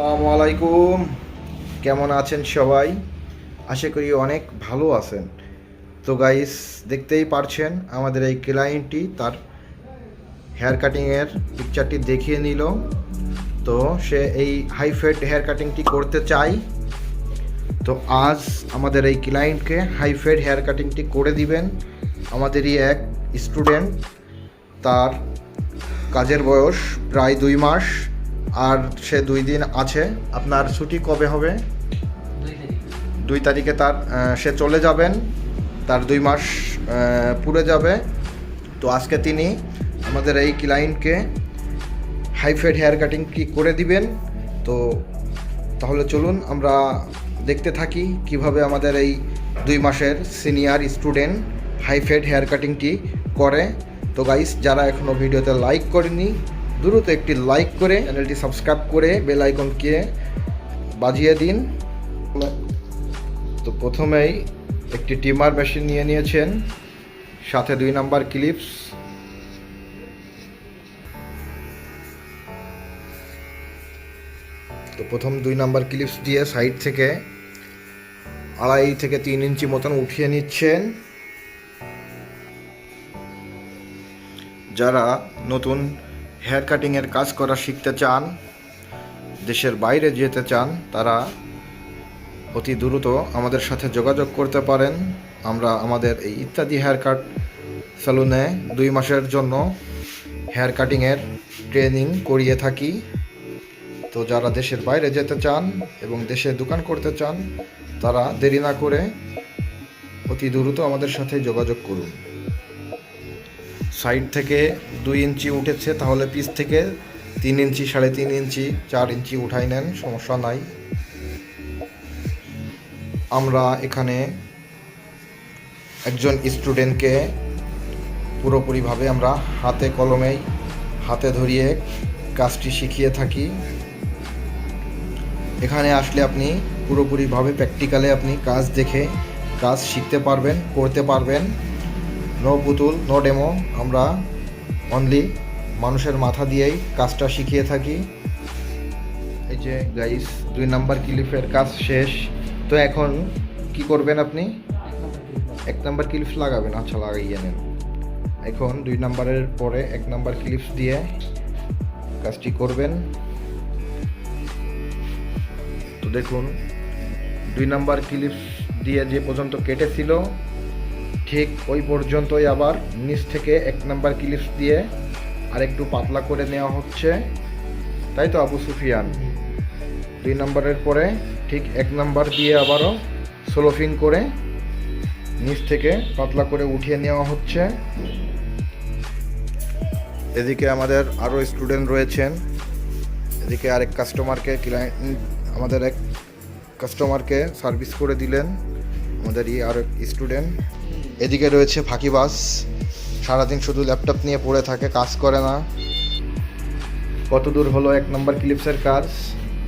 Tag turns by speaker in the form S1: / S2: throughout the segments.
S1: আসসালামু আলাইকুম। কেমন আছেন সবাই? আশা করি অনেক ভালো আছেন। তো গাইস দেখতেই পারছেন আমাদের এই ক্লায়েন্টটি তার হেয়ার কাটিংয়ের পিকচারটি দেখিয়ে নিল। তো সে এই হাই ফেড হেয়ার কাটিংটি করতে চাই। তো আজ আমাদের এই ক্লায়েন্টকে হাই ফেড হেয়ার কাটিংটি করে দিবেন আমাদেরই এক স্টুডেন্ট তার কাজের বয়স প্রায় দুই মাস। আর সে দুই দিন আছে। আপনার ছুটি কবে হবে? দুই তারিখে। তার সে চলে যাবেন। তার দুই মাস পুরে যাবে। তো আজকে তিনি আমাদের এই ক্লায়েন্টকে হাইফেড হেয়ার কাটিং কি করে দিবেন? তো তাহলে চলুন আমরা দেখতে থাকি কীভাবে আমাদের এই দুই মাসের senior student high fade hair কাটিংটি করে। তো গাইস যারা এখনও ভিডিওতে লাইক করেনি দ্রুত একটি লাইক করে চ্যানেলটি সাবস্ক্রাইব করে বেল আইকনকে বাজিয়ে দিন। তো প্রথমেই একটি টিমার মেশিন নিয়ে নিয়েছেন, সাথে দুই নাম্বার ক্লিপস তো প্রথম দুই নাম্বার ক্লিপস দিয়ে সাইড থেকে আড়াই থেকে তিন ইঞ্চি মতন উঠিয়ে নিচ্ছেন। যারা নতুন হেয়ার কাটিংয়ের কাজ করা শিখতে চান, দেশের বাইরে যেতে চান, তারা অতি দ্রুত আমাদের সাথে যোগাযোগ করতে পারেন। আমরা আমাদের এই ইত্যাদি হেয়ার কাট স্যালুনে দুই মাসের জন্য হেয়ার কাটিংয়ের ট্রেনিং করিয়ে থাকি। তো যারা দেশের বাইরে যেতে চান এবং দেশে দোকান করতে চান, তারা দেরি না করে অতি দ্রুত আমাদের সাথে যোগাযোগ করুন। সাইড থেকে দুই ইঞ্চি উঠেছে, তাহলে পিস থেকে তিন ইঞ্চি, সাড়ে তিন ইঞ্চি, চার ইঞ্চি উঠাই নেন, সমস্যা নাই। আমরা এখানে একজন স্টুডেন্টকে পুরোপুরিভাবে আমরা হাতে কলমেই হাতে ধরিয়ে কাজটি শিখিয়ে থাকি। এখানে আসলে আপনি পুরোপুরিভাবে প্র্যাকটিক্যালে আপনি কাজ দেখে কাজ শিখতে পারবেন, করতে পারবেন। নো পুতুল নো ডেমো, আমরা অনলি মানুষের মাথা দিয়েই কাজটা শিখিয়ে থাকি। এই যে গাইস দুই নাম্বার ক্লিপের কাজ শেষ। তো এখন কি করবেন আপনি? এক নাম্বার ক্লিপস লাগাবেন আচ্ছা লাগাইয়ে নেন। এখন দুই নাম্বারের পরে এক নাম্বার ক্লিপস দিয়ে কাজটি করবেন। তো দেখুন, দুই নাম্বার ক্লিপস দিয়ে যে পর্যন্ত কেটেছিল ঠিক ওই পর্যন্তই আবার নিচ থেকে এক নাম্বার ক্লিপস দিয়ে আর একটু পাতলা করে নেওয়া হচ্ছে। তাই তো আবু সুফিয়ান। দুই নাম্বারের পরে ঠিক এক নাম্বার দিয়ে আবারও সোলোফিং করে নিচ থেকে পাতলা করে উঠিয়ে নেওয়া হচ্ছে। এদিকে আমাদের আরও স্টুডেন্ট রয়েছেন। এদিকে আরেক কাস্টমারকে ক্লায়েন্ট, আমাদের এক কাস্টমারকে সার্ভিস করে দিলেন। আমাদের এই আরেক স্টুডেন্ট। এদিকে রয়েছে ফাঁকিবাস সারাদিন শুধু ল্যাপটপ নিয়ে পড়ে থাকে, কাজ করে না। কত দূর হলো এক নম্বর ক্লিপসের কাজ,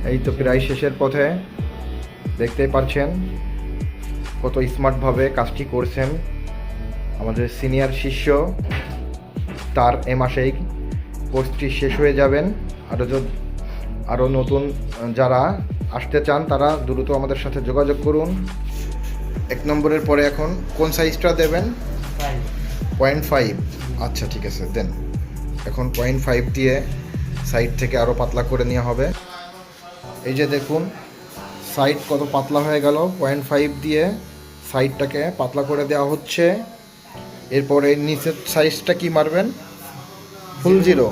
S1: এই তো প্রায় শেষের পথে। দেখতেই পারছেন কত স্মার্টভাবে কাজটি করছেন আমাদের সিনিয়র শিষ্য। তার এ মাসেই কোর্সটি শেষ হয়ে যাবেন। আরও যদি আরও নতুন যারা আসতে চান, তারা দ্রুত আমাদের সাথে যোগাযোগ করুন। এক নম্বরের পরে এখন কোন সাইজটা দেবেন? পয়েন্ট ফাইভ আচ্ছা ঠিক আছে দেন। এখন পয়েন্ট ফাইভ দিয়ে সাইড থেকে আরও পাতলা করে নেওয়া হবে। এই যে দেখুন সাইড কত পাতলা হয়ে গেল। পয়েন্ট ফাইভ দিয়ে সাইডটাকে পাতলা করে দেওয়া হচ্ছে। এরপরে নিচের সাইজটা কি মারবেন? ফুল জিরো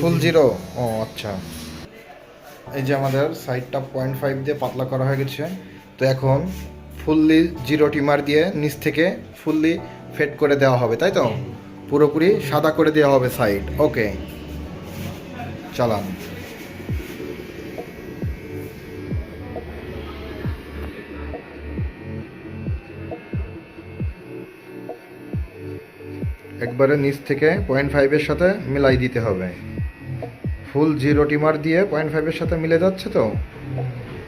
S1: ফুল জিরো ও আচ্ছা। এই যে আমাদের সাইডটা পয়েন্ট ফাইভ দিয়ে পাতলা করা হয়ে গেছে। তো এখন ফুললি জিরো টিমার দিয়ে নিচ থেকে ফুললি ফেড করে দেওয়া হবে তাই তো? পুরোপুরি সাদা করে দেওয়া হবে সাইড ওকে। চালান। একবারে নিচ থেকে পয়েন্ট ফাইভের সাথে মিলাই দিতে হবে। ফুল জিরো টিমার দিয়ে পয়েন্ট ফাইভের সাথে মিলে যাচ্ছে তো?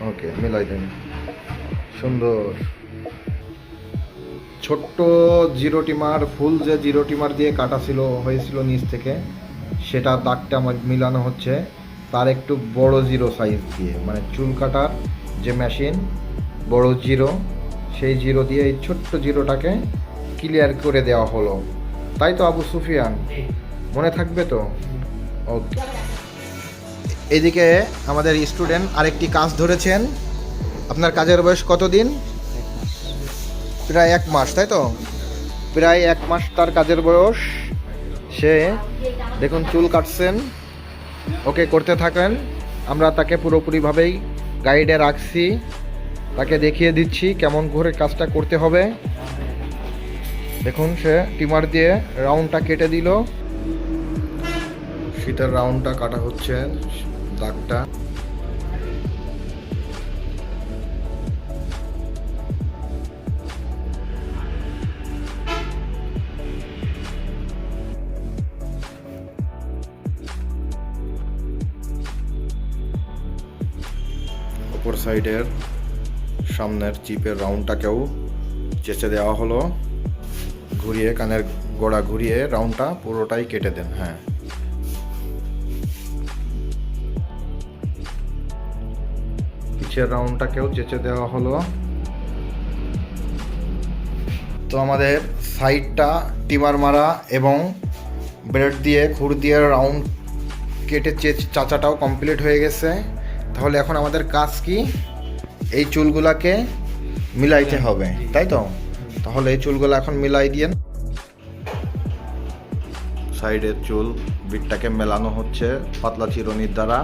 S1: ওকে মিলাই দেন। সুন্দর। ছোট্ট জিরো টিমার, ফুল যে জিরো টিমার দিয়ে কাটা ছিল, হয়েছিল নিচ থেকে, সেটা দাগটা মিলানো হচ্ছে। তার একটু বড় জিরো সাইজ দিয়ে মানে চুল কাটার যে মেশিন বড় জিরো, সেই জিরো দিয়ে এই ছোট্ট জিরোটাকে ক্লিয়ার করে দেওয়া হলো। তাই তো আবু সুফিয়ান। মনে থাকবে তো? ওকে এদিকে আমাদের স্টুডেন্ট আরেকটি কাজ ধরেছেন। আপনার কাজের বয়স কতদিন? প্রায় এক মাস, তাই তো? প্রায় এক মাস তার কাজের বয়স। সে, দেখুন, চুল কাটছেন। ওকে করতে থাকেন। আমরা তাকে পুরোপুরিভাবেই গাইডে রাখছি। তাকে দেখিয়ে দিচ্ছি কেমন করে কাজটা করতে হবে। দেখুন, সে টিমার দিয়ে রাউন্ডটা কেটে দিল। শীতের রাউন্ডটা কাটা হচ্ছে, দাগটা। অপর সাইডের সামনের চিপের রাউন্ডটাকেও চেঁচে দেওয়া হলো। ঘুরিয়ে কানের গোড়া ঘুরিয়ে রাউন্ডটা পুরোটাই কেটে দেন হ্যাঁ। পিছের রাউন্ডটাকেও চেঁচে দেওয়া হলো। তো আমাদের সাইডটা টিমার মারা এবং ব্রেড দিয়ে খুর দিয়ে রাউন্ড কেটে চে- চাচাটাও কমপ্লিট হয়ে গেছে। তাহলে এখন আমাদের কাজ কি? এই চুলগুলাকে মিলাইতে হবে, তাই তো? তাহলে এই চুলগুলো এখন মিলাই দিয়েন সাইডের চুল বিটটাকে মেলানো হচ্ছে পাতলা চিরনির দ্বারা।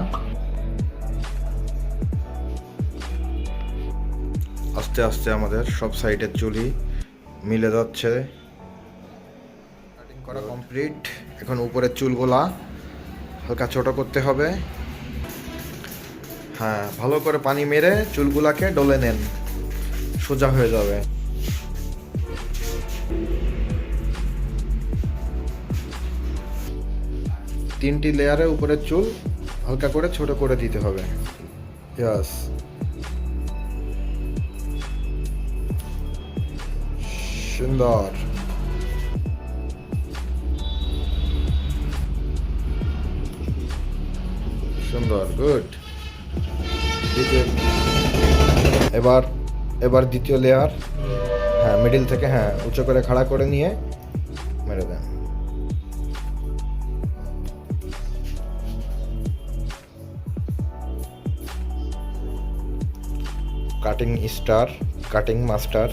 S1: আস্তে আস্তে আমাদের সব সাইডের চুলই মিলে যাচ্ছে। করা কমপ্লিট এখন উপরের চুলগুলা হালকা ছোট করতে হবে। হ্যাঁ ভালো করে পানি মেরে চুলগুলাকে ডলে নেন। সোজা হয়ে যাবে। তিনটি লেয়ারে উপরের চুল হালকা করে ছোট করে দিতে হবে। ইয়াস সুন্দর। সুন্দর গুড এবার এবার দ্বিতীয় লেয়ার হ্যাঁ মিডিল থেকে হ্যাঁ উঁচু করে খাড়া করে নিয়ে মেরে দেন। কাটিং স্টার কাটিং মাস্টার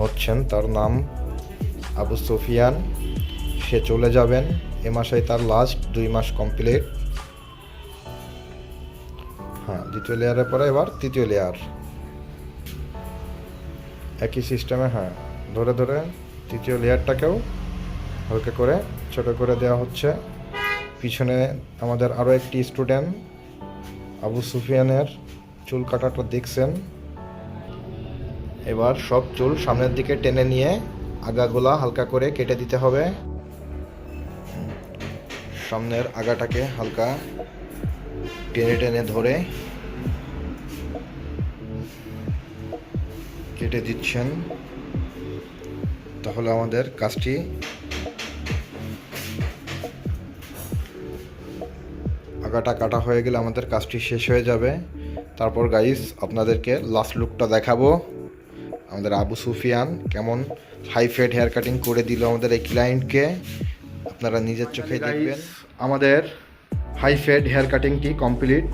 S1: হচ্ছেন তার নাম আবু সুফিয়ান। সে চলে যাবেন, এ মাসে তার লাস্ট দুই মাস কমপ্লিট দ্বিতীয় লেয়ারের পরে এবার তৃতীয় লেয়ার একই সিস্টেমে হ্যাঁ ধরে ধরে তৃতীয় লেয়ারটাকেও হালকা করে, ছোট করে দেওয়া হচ্ছে। পিছনে আমাদের আরও একটি স্টুডেন্ট আবু সুফিয়ানের চুল কাটাটা দেখছেন। এবার সব চুল সামনের দিকে টেনে নিয়ে আগাগুলা হালকা করে কেটে দিতে হবে। সামনের আগাটাকে হালকা টেনে টেনে ধরে কেটে দিচ্ছেন। তাহলে আমাদের কাজটি আগাটা কাটা হয়ে গেলে আমাদের কাজটি শেষ হয়ে যাবে। তারপর গাইস আপনাদেরকে লাস্ট লুকটা দেখাবো। আমাদের আবু সুফিয়ান কেমন হাই ফেড হেয়ার কাটিং করে দিল আমাদের এই ক্লায়েন্টকে আপনারা নিজের চোখে দেখবেন। আমাদের হাই ফেড হেয়ার কাটিংটি কমপ্লিট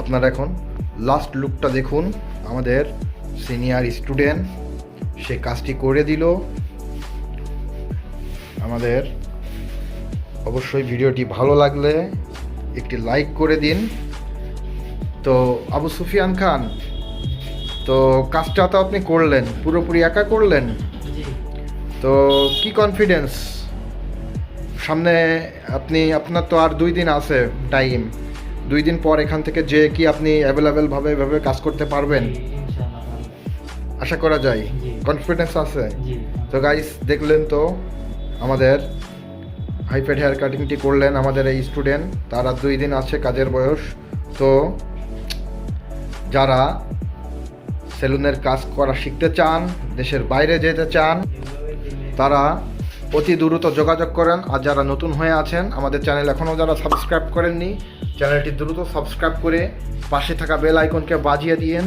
S1: আপনারা এখন লাস্ট লুকটা দেখুন। আমাদের সিনিয়র স্টুডেন্ট সে কাজটি করে দিল। আমাদের অবশ্যই ভিডিওটি ভালো লাগলে একটি লাইক করে দিন। তো আবু সুফিয়ান খান তো কাজটা তো আপনি করলেন পুরোপুরি একা করলেন। তো কি কনফিডেন্স সামনে আপনি আপনার তো আর দুই দিন আছে টাইম দুই দিন পর এখান থেকে যে কি আপনি অ্যাভেলেবেলভাবে এভাবে কাজ করতে পারবেন। আশা করা যায়। কনফিডেন্স আছে। তো গাইস দেখলেন তো আমাদের হাইফেড হেয়ার কাটিংটি করলেন আমাদের এই স্টুডেন্ট তারা দুই দিন আছে কাজের বয়স। তো যারা সেলুনের কাজ করা শিখতে চান দেশের বাইরে যেতে চান তারা অতি দ্রুত যোগাযোগ করেন। আর যারা নতুন হয়ে আছেন আমাদের চ্যানেল এখনও যারা সাবস্ক্রাইব করেননি চ্যানেলটি দ্রুত সাবস্ক্রাইব করে পাশে থাকা বেল আইকনকে বাজিয়ে দিয়েন।